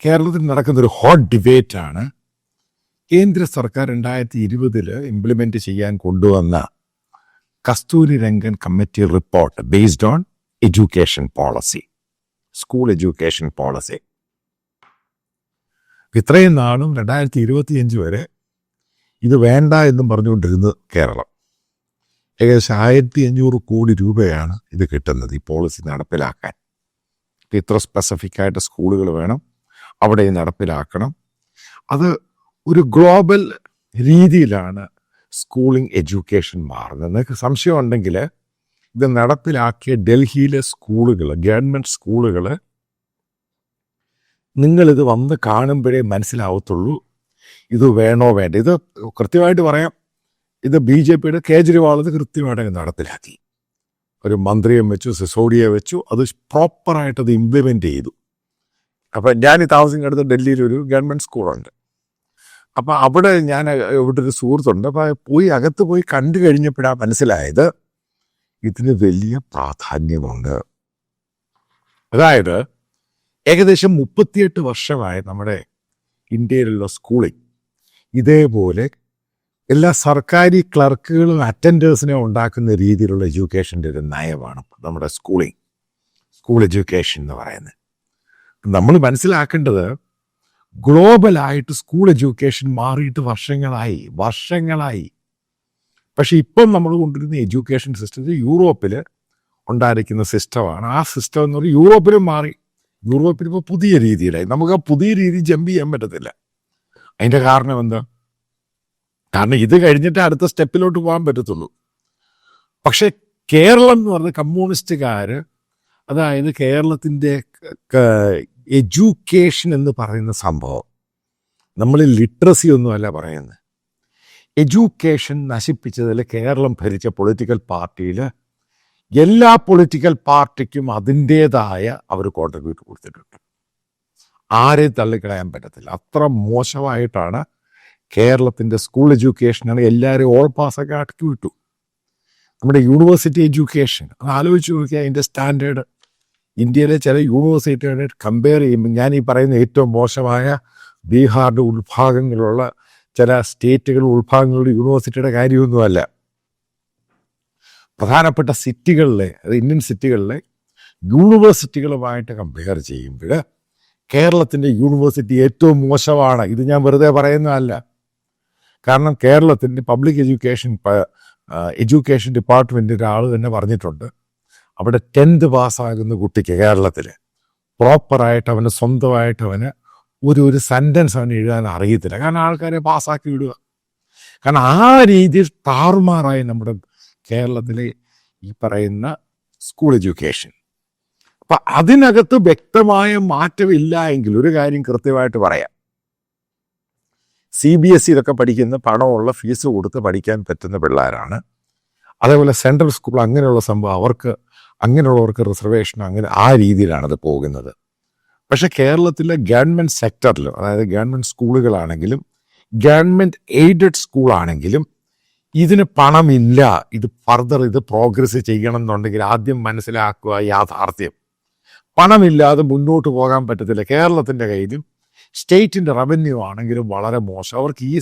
കേരളത്തിൽ നടക്കുന്ന ഒരു ഹോട്ട് ഡിബേറ്റാണ് കേന്ദ്ര സർക്കാർ രണ്ടായിരത്തി ഇരുപതിൽ ഇംപ്ലിമെന്റ് ചെയ്യാൻ കൊണ്ടുവന്ന Kasturi Rangan committee report based on education policy school education policy ഇത്രയും നാളും രണ്ടായിരത്തി ഇരുപത്തിയഞ്ച് വരെ ഇത് വേണ്ട എന്നും പറഞ്ഞുകൊണ്ടിരുന്നത് കേരളം. ഏകദേശം ആയിരത്തി അഞ്ഞൂറ് കോടി രൂപയാണ് ഇത് കിട്ടുന്നത് ഈ പോളിസി നടപ്പിലാക്കാൻ. ഇത്ര സ്പെസിഫിക് ആയിട്ട് സ്കൂളുകൾ വേണം. അവിടെ നടപ്പിലാക്കണം. അത് ഒരു ഗ്ലോബൽ രീതിയിലാണ് സ്കൂളിംഗ് എഡ്യൂക്കേഷൻ മാറുന്നത്. നിങ്ങൾക്ക് സംശയം ഉണ്ടെങ്കിൽ ഇത് നടപ്പിലാക്കിയ ഡൽഹിയിലെ സ്കൂളുകൾ ഗവൺമെന്റ് സ്കൂളുകൾ നിങ്ങളിത് വന്ന് കാണുമ്പോഴേ മനസ്സിലാവത്തുള്ളൂ. ഇത് വേണോ വേണ്ട. ഇത് കൃത്യമായിട്ട് പറയാം. ഇത് ബി ജെ പിയുടെ കേജ്രിവാൾ ഇത് കൃത്യമായിട്ട് നടപ്പിലാക്കി. ഒരു മന്ത്രിയെ വെച്ചു സിസോഡിയെ വെച്ചു അത് പ്രോപ്പറായിട്ട് അത് ഇംപ്ലിമെന്റ് ചെയ്തു. അപ്പം ഞാൻ ഈ താമസിക്കുന്നിടത്ത് ഡൽഹിയിൽ ഒരു ഗവൺമെന്റ് സ്കൂളുണ്ട്. അപ്പം അവിടെ ഞാൻ ഇവിടെ ഒരു സുഹൃത്തുണ്ട്. അപ്പം പോയി അകത്ത് പോയി കണ്ടു കഴിഞ്ഞപ്പോഴാണ് മനസ്സിലായത് ഇതിന് വലിയ പ്രാധാന്യമുണ്ട്. അതായത് ഏകദേശം മുപ്പത്തിയെട്ട് വർഷമായി നമ്മുടെ ഇന്ത്യയിലുള്ള സ്കൂളിൽ ഇതേപോലെ എല്ലാ സർക്കാരി ക്ലർക്കുകളും അറ്റൻഡേഴ്സിനെ ഉണ്ടാക്കുന്ന രീതിയിലുള്ള എഡ്യൂക്കേഷന്റെ ഒരു നയമാണ് നമ്മുടെ സ്കൂളിംഗ് സ്കൂൾ എഡ്യൂക്കേഷൻ എന്ന് പറയുന്നത്. നമ്മൾ മനസ്സിലാക്കേണ്ടത് ഗ്ലോബലായിട്ട് സ്കൂൾ എഡ്യൂക്കേഷൻ മാറിയിട്ട് വർഷങ്ങളായി വർഷങ്ങളായി. പക്ഷെ ഇപ്പം നമ്മൾ കൊണ്ടുവരുന്ന എഡ്യൂക്കേഷൻ സിസ്റ്റത്തിൽ യൂറോപ്പിൽ ഉണ്ടായിരിക്കുന്ന സിസ്റ്റമാണ്. ആ സിസ്റ്റം എന്ന് പറഞ്ഞാൽ യൂറോപ്പിലും മാറി. യൂറോപ്പിൽ ഇപ്പോൾ പുതിയ രീതിയിലായി. നമുക്ക് ആ പുതിയ രീതി ജമ്പ് ചെയ്യാൻ പറ്റത്തില്ല. അതിന്റെ കാരണം എന്താ? കാരണം ഇത് കഴിഞ്ഞിട്ട് അടുത്ത സ്റ്റെപ്പിലോട്ട് പോകാൻ പറ്റത്തുള്ളൂ. പക്ഷേ കേരളം എന്ന് പറഞ്ഞ കമ്മ്യൂണിസ്റ്റുകാർ അതായത് കേരളത്തിന്റെ എഡ്യൂക്കേഷൻ എന്ന് പറയുന്ന സംഭവം. നമ്മൾ ലിറ്ററസി ഒന്നുമല്ല പറയുന്നത് എഡ്യൂക്കേഷൻ നശിപ്പിച്ചതിൽ കേരളം ഭരിച്ച പൊളിറ്റിക്കൽ പാർട്ടിയിൽ എല്ലാ പൊളിറ്റിക്കൽ പാർട്ടിക്കും അതിന്റേതായ അവർ കോൺട്രിബ്യൂട്ട് കൊടുത്തിട്ടുണ്ട്. ആരെയും തള്ളിക്കളയാൻ പറ്റത്തില്ല. അത്ര മോശമായിട്ടാണ് കേരളത്തിന്റെ സ്കൂൾ എഡ്യൂക്കേഷനാണ് എല്ലാവരും ഓൾ പാസ്സൊക്കെ ആക്കി വിട്ടു. നമ്മുടെ യൂണിവേഴ്സിറ്റി എഡ്യൂക്കേഷൻ ആലോചിച്ച് നോക്കിയാൽ അതിന്റെ സ്റ്റാൻഡേർഡ് ഇന്ത്യയിലെ ചില യൂണിവേഴ്സിറ്റികളെ കമ്പയർ ചെയ്യുമ്പോൾ ഞാൻ ഈ പറയുന്ന ഏറ്റവും മോശമായ ബീഹാറിന്റെ ഉൾഭാഗങ്ങളുള്ള ചില സ്റ്റേറ്റുകൾ ഉൾഭാഗങ്ങളുടെ യൂണിവേഴ്സിറ്റിയുടെ കാര്യമൊന്നുമല്ല. പ്രധാനപ്പെട്ട സിറ്റികളിലെ അത് ഇന്ത്യൻ സിറ്റികളിലെ യൂണിവേഴ്സിറ്റികളുമായിട്ട് കമ്പയർ ചെയ്യുമ്പോൾ കേരളത്തിന്റെ യൂണിവേഴ്സിറ്റി ഏറ്റവും മോശമാണ്. ഇത് ഞാൻ വെറുതെ പറയുന്നതല്ല. കാരണം കേരളത്തിന്റെ പബ്ലിക് എഡ്യൂക്കേഷൻ എഡ്യൂക്കേഷൻ ഡിപ്പാർട്ട്മെന്റിന്റെ ആൾ തന്നെ പറഞ്ഞിട്ടുണ്ട്. അവിടെ ടെൻത്ത് പാസ്സാകുന്ന കുട്ടിക്ക് കേരളത്തിൽ പ്രോപ്പറായിട്ട് അവന് സ്വന്തമായിട്ട് അവന് ഒരു ഒരു സെന്റൻസ് അവന് എഴുതാൻ അറിയത്തില്ല. കാരണം ആൾക്കാരെ പാസ്സാക്കി വിടുക. കാരണം ആ രീതിയിൽ താറുമാറായി നമ്മുടെ കേരളത്തിലെ ഈ പറയുന്ന സ്കൂൾ എഡ്യൂക്കേഷൻ അപ്പം അതിനകത്ത് വ്യക്തമായ മാറ്റമില്ല എങ്കിൽ ഒരു കാര്യം കൃത്യമായിട്ട് പറയാം. സി ബി എസ് ഇതൊക്കെ പഠിക്കുന്ന പണമുള്ള ഫീസ് കൊടുത്ത് പഠിക്കാൻ പറ്റുന്ന പിള്ളേരാണ്. അതേപോലെ സെൻട്രൽ സ്കൂൾ അങ്ങനെയുള്ള സംഭവം അവർക്ക് അങ്ങനെയുള്ളവർക്ക് റിസർവേഷൻ അങ്ങനെ ആ രീതിയിലാണത് പോകുന്നത്. പക്ഷെ കേരളത്തിലെ ഗവൺമെന്റ് സെക്ടറിലും അതായത് ഗവൺമെന്റ് സ്കൂളുകളാണെങ്കിലും ഗവൺമെന്റ് എയ്ഡഡ് സ്കൂളാണെങ്കിലും ഇതിന് പണമില്ല. ഇത് ഫർദർ ഇത് പ്രോഗ്രസ് ചെയ്യണം എന്നുണ്ടെങ്കിൽ ആദ്യം മനസ്സിലാക്കുക യാഥാർത്ഥ്യം. പണമില്ലാതെ മുന്നോട്ട് പോകാൻ പറ്റത്തില്ല. കേരളത്തിന്റെ കയ്യിലും സ്റ്റേറ്റിന്റെ റവന്യൂ ആണെങ്കിലും വളരെ മോശം. അവർക്ക് ഈ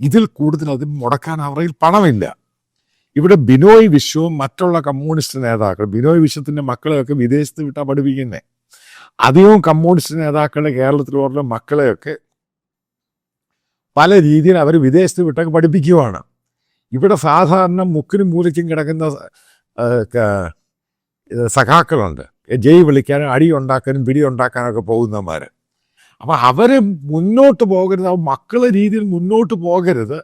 ഇതിൽ കൂടുതൽ അത് മുടക്കാൻ അവരിൽ പണമില്ല. ഇവിടെ ബിനോയ് വിശ്വവും മറ്റുള്ള കമ്മ്യൂണിസ്റ്റ് നേതാക്കൾ ബിനോയ് വിശ്വത്തിന്റെ മക്കളെയൊക്കെ വിദേശത്ത് വിട്ടാൽ പഠിപ്പിക്കുന്നത് അധികവും കമ്മ്യൂണിസ്റ്റ് നേതാക്കളുടെ കേരളത്തിലുള്ള മക്കളെയൊക്കെ പല രീതിയിൽ അവർ വിദേശത്ത് വിട്ടൊക്കെ പഠിപ്പിക്കുവാണ്. ഇവിടെ സാധാരണ മുക്കിനും മൂലയ്ക്കും കിടക്കുന്ന സഖാക്കളുണ്ട്. ജയ് വിളിക്കാനും അടി ഉണ്ടാക്കാനും പിടി ഉണ്ടാക്കാനൊക്കെ പോകുന്നവന്മാർ അപ്പം അവർ മുന്നോട്ട് പോകരുത്. മക്കളെ രീതിയിൽ മുന്നോട്ട് പോകരുത്.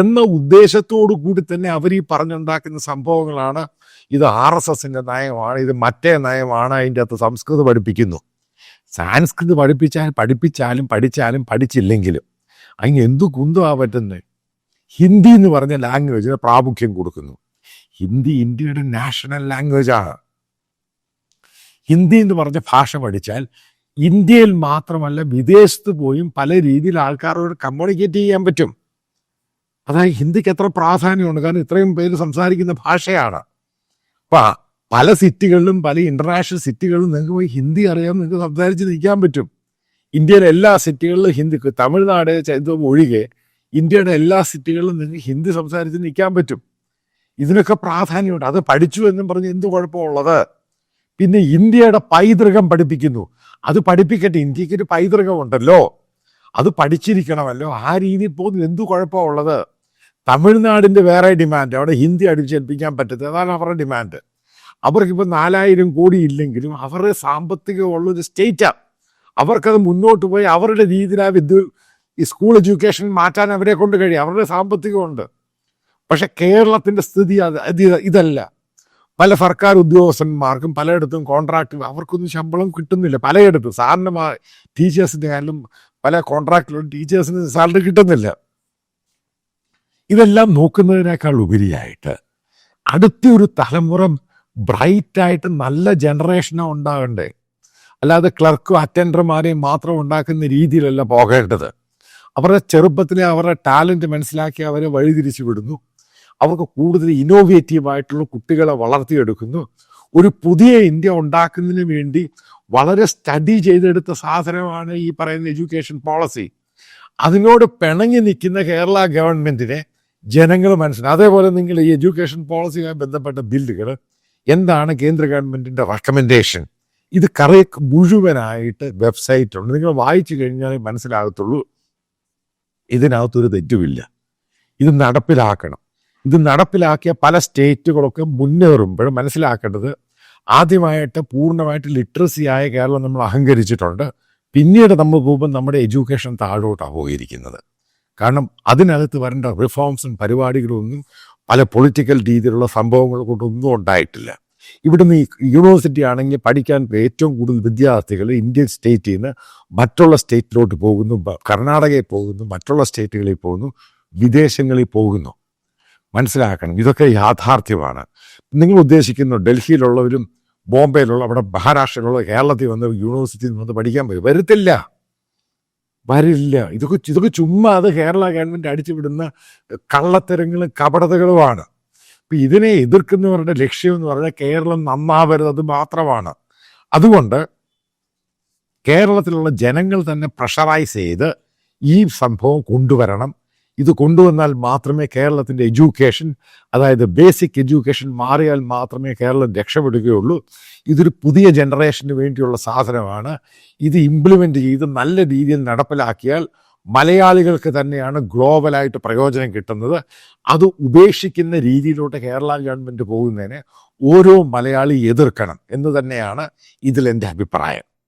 എന്ന ഉദ്ദേശത്തോടു കൂടി തന്നെ അവർ ഈ പറഞ്ഞുണ്ടാക്കുന്ന സംഭവങ്ങളാണ്. ഇത് ആർ എസ് എസിന്റെ നയമാണ് ഇത് മറ്റേ നയമാണ് അതിന്റെ അകത്ത് സംസ്കൃതം പഠിപ്പിക്കുന്നു. സാൻസ്കൃത് പഠിപ്പിച്ചാൽ പഠിപ്പിച്ചാലും പഠിച്ചാലും പഠിച്ചില്ലെങ്കിലും അങ്ങ് എന്തു കുന്തുവാ പറ്റുന്നത് ഹിന്ദി എന്ന് പറഞ്ഞ ലാംഗ്വേജിന് പ്രാമുഖ്യം കൊടുക്കുന്നു. ഹിന്ദി ഇന്ത്യയുടെ നാഷണൽ ലാംഗ്വേജാണ് ഹിന്ദി എന്ന് പറഞ്ഞ ഭാഷ പഠിച്ചാൽ ഇന്ത്യയിൽ മാത്രമല്ല വിദേശത്ത് പോയും പല രീതിയിൽ ആൾക്കാരോട് കമ്മ്യൂണിക്കേറ്റ് ചെയ്യാൻ പറ്റും. അതായത് ഹിന്ദിക്ക് എത്ര പ്രാധാന്യമുണ്ട്? കാരണം ഇത്രയും പേര് സംസാരിക്കുന്ന ഭാഷയാണ്. അപ്പൊ പല സിറ്റികളിലും പല ഇന്റർനാഷണൽ സിറ്റികളിലും നിങ്ങൾക്ക് പോയി ഹിന്ദി അറിയാം നിങ്ങൾക്ക് സംസാരിച്ച് നിൽക്കാൻ പറ്റും. ഇന്ത്യയിലെ എല്ലാ സിറ്റികളിലും ഹിന്ദി തമിഴ്നാട് ച- ഇത് ഒഴികെ ഇന്ത്യയുടെ എല്ലാ സിറ്റികളിലും നിങ്ങൾക്ക് ഹിന്ദി സംസാരിച്ച് നിൽക്കാൻ പറ്റും. ഇതിനൊക്കെ പ്രാധാന്യമുണ്ട്. അത് പഠിച്ചു എന്നും പറഞ്ഞ് എന്ത് കുഴപ്പമുള്ളത്? പിന്നെ ഇന്ത്യയുടെ പൈതൃകം പഠിപ്പിക്കുന്നു. അത് പഠിപ്പിക്കട്ടെ. ഇന്ത്യക്കൊരു പൈതൃകമുണ്ടല്ലോ. അത് പഠിച്ചിരിക്കണമല്ലോ. ആ രീതിയിൽ പോകുന്നു എന്തു കുഴപ്പമുള്ളത്? തമിഴ്നാടിന്റെ വേറെ ഡിമാൻഡ് അവിടെ ഹിന്ദി അടിച്ചേൽപ്പിക്കാൻ പറ്റത്തില്ല. അതാണ് അവരുടെ ഡിമാൻഡ് അവർക്കിപ്പോൾ നാലായിരം കോടി ഇല്ലെങ്കിലും അവരുടെ സാമ്പത്തികമുള്ളൊരു സ്റ്റേറ്റാണ് അവർക്കത് മുന്നോട്ട് പോയി അവരുടെ രീതിയിൽ ആ വിദ്യ സ്കൂൾ എഡ്യൂക്കേഷൻ മാറ്റാൻ അവരെ കൊണ്ട് കഴിയും. അവരുടെ സാമ്പത്തികമുണ്ട്. പക്ഷെ കേരളത്തിന്റെ സ്ഥിതി അത് ഇതല്ല. പല സർക്കാർ ഉദ്യോഗസ്ഥന്മാർക്കും പലയിടത്തും കോൺട്രാക്ട് അവർക്കൊന്നും ശമ്പളം കിട്ടുന്നില്ല. പലയിടത്തും. സാറിന് ടീച്ചേഴ്സിന്റെ ആയാലും പല കോൺട്രാക്റ്റിലും ടീച്ചേഴ്സിന് സാലറി കിട്ടുന്നില്ല. ഇതെല്ലാം നോക്കുന്നതിനേക്കാൾ ഉപരിയായിട്ട് അടുത്ത ഒരു തലമുറ ബ്രൈറ്റായിട്ട് നല്ല ജനറേഷനോ ഉണ്ടാകണ്ടേ. അല്ലാതെ ക്ലർക്കും അറ്റൻഡർമാരെയും മാത്രം ഉണ്ടാക്കുന്ന രീതിയിലല്ല പോകേണ്ടത്. അവരുടെ ചെറുപ്പത്തിലെ അവരുടെ ടാലന്റ് മനസ്സിലാക്കി അവരെ വഴിതിരിച്ചു വിടുന്നു. അവർക്ക് കൂടുതൽ ഇന്നോവേറ്റീവായിട്ടുള്ള കുട്ടികളെ വളർത്തിയെടുക്കുന്നു. ഒരു പുതിയ ഇന്ത്യ ഉണ്ടാക്കുന്നതിന് വേണ്ടി വളരെ സ്റ്റഡി ചെയ്തെടുത്ത സാധനമാണ് ഈ പറയുന്ന എഡ്യൂക്കേഷൻ പോളിസി. അതിനോട് പിണങ്ങി നിൽക്കുന്ന കേരള ഗവൺമെന്റിനെ ജനങ്ങൾ മനസ്സിലാക്കും അതേപോലെ നിങ്ങൾ ഈ എഡ്യൂക്കേഷൻ പോളിസിയുമായി ബന്ധപ്പെട്ട ബില്ലുകൾ എന്താണ് കേന്ദ്ര ഗവൺമെന്റിന്റെ റെക്കമെൻഡേഷൻ ഇത് കറി മുഴുവനായിട്ട് വെബ്സൈറ്റ് ഉണ്ട്. നിങ്ങൾ വായിച്ചു കഴിഞ്ഞാൽ മനസ്സിലാകത്തുള്ളൂ. ഇതിനകത്തൊരു തെറ്റുമില്ല. ഇത് നടപ്പിലാക്കണം. ഇത് നടപ്പിലാക്കിയ പല സ്റ്റേറ്റുകളൊക്കെ മുന്നേറുമ്പോൾ മനസ്സിലാക്കേണ്ടത് ആദ്യമായിട്ട് പൂർണമായിട്ട് ലിറ്ററസി ആയ കേരളം നമ്മൾ അഹങ്കരിച്ചിട്ടുണ്ട്. പിന്നീട് നമ്മൾ പോകുമ്പോൾ നമ്മുടെ എഡ്യൂക്കേഷൻ താഴോട്ടാണ് പോയിരിക്കുന്നത്. കാരണം അതിനകത്ത് വരേണ്ട റിഫോംസും പരിപാടികളൊന്നും പല പൊളിറ്റിക്കൽ രീതിയിലുള്ള സംഭവങ്ങൾ കൊണ്ടൊന്നും ഉണ്ടായിട്ടില്ല. ഇവിടുന്ന് യൂണിവേഴ്സിറ്റി ആണെങ്കിൽ പഠിക്കാൻ ഏറ്റവും കൂടുതൽ വിദ്യാർത്ഥികൾ ഇന്ത്യൻ സ്റ്റേറ്റിൽ നിന്ന് മറ്റുള്ള സ്റ്റേറ്റിലോട്ട് പോകുന്നു. കർണാടകയിൽ പോകുന്നു മറ്റുള്ള സ്റ്റേറ്റുകളിൽ പോകുന്നു വിദേശങ്ങളിൽ പോകുന്നു. മനസ്സിലാക്കണം ഇതൊക്കെ യാഥാർത്ഥ്യമാണ്. നിങ്ങൾ ഉദ്ദേശിക്കുന്നു ഡൽഹിയിലുള്ളവരും ബോംബെയിലുള്ള അവിടെ മഹാരാഷ്ട്രയിലുള്ള കേരളത്തിൽ വന്ന് യൂണിവേഴ്സിറ്റിയിൽ വന്ന് പഠിക്കാൻ വരും. വരത്തില്ല. വരില്ല. ഇതൊക്കെ ഇതൊക്കെ ചുമ്മാ അത് കേരള ഗവൺമെന്റ് അടിച്ചുവിടുന്ന കള്ളത്തരങ്ങളും കപടതകളുമാണ്. അപ്പം ഇതിനെ എതിർക്കുന്നവരുടെ ലക്ഷ്യം എന്ന് പറഞ്ഞാൽ കേരളം നന്നാവരുത് അത് മാത്രമാണ്. അതുകൊണ്ട് കേരളത്തിലുള്ള ജനങ്ങൾ തന്നെ പ്രഷറൈസ് ചെയ്ത് ഈ സംഭവം കൊണ്ടുവരണം. ഇത് കൊണ്ടുവന്നാൽ മാത്രമേ കേരളത്തിന്റെ എഡ്യൂക്കേഷൻ അതായത് ബേസിക് എഡ്യൂക്കേഷൻ മാറിയാൽ മാത്രമേ കേരളം രക്ഷപ്പെടുകയുള്ളൂ. ഇതൊരു പുതിയ ജനറേഷന് വേണ്ടിയുള്ള സാധനമാണ്. ഇത് ഇംപ്ലിമെന്റ് ചെയ്ത് നല്ല രീതിയിൽ നടപ്പിലാക്കിയാൽ മലയാളികൾക്ക് തന്നെയാണ് ഗ്ലോബലായിട്ട് പ്രയോജനം കിട്ടുന്നത്. അത് ഉപേക്ഷിക്കുന്ന രീതിയിലോട്ട് കേരള ഗവൺമെന്റ് പോകുന്നതിനെ ഓരോ മലയാളി എതിർക്കണം എന്ന് തന്നെയാണ് ഇതിലെന്റെ അഭിപ്രായം.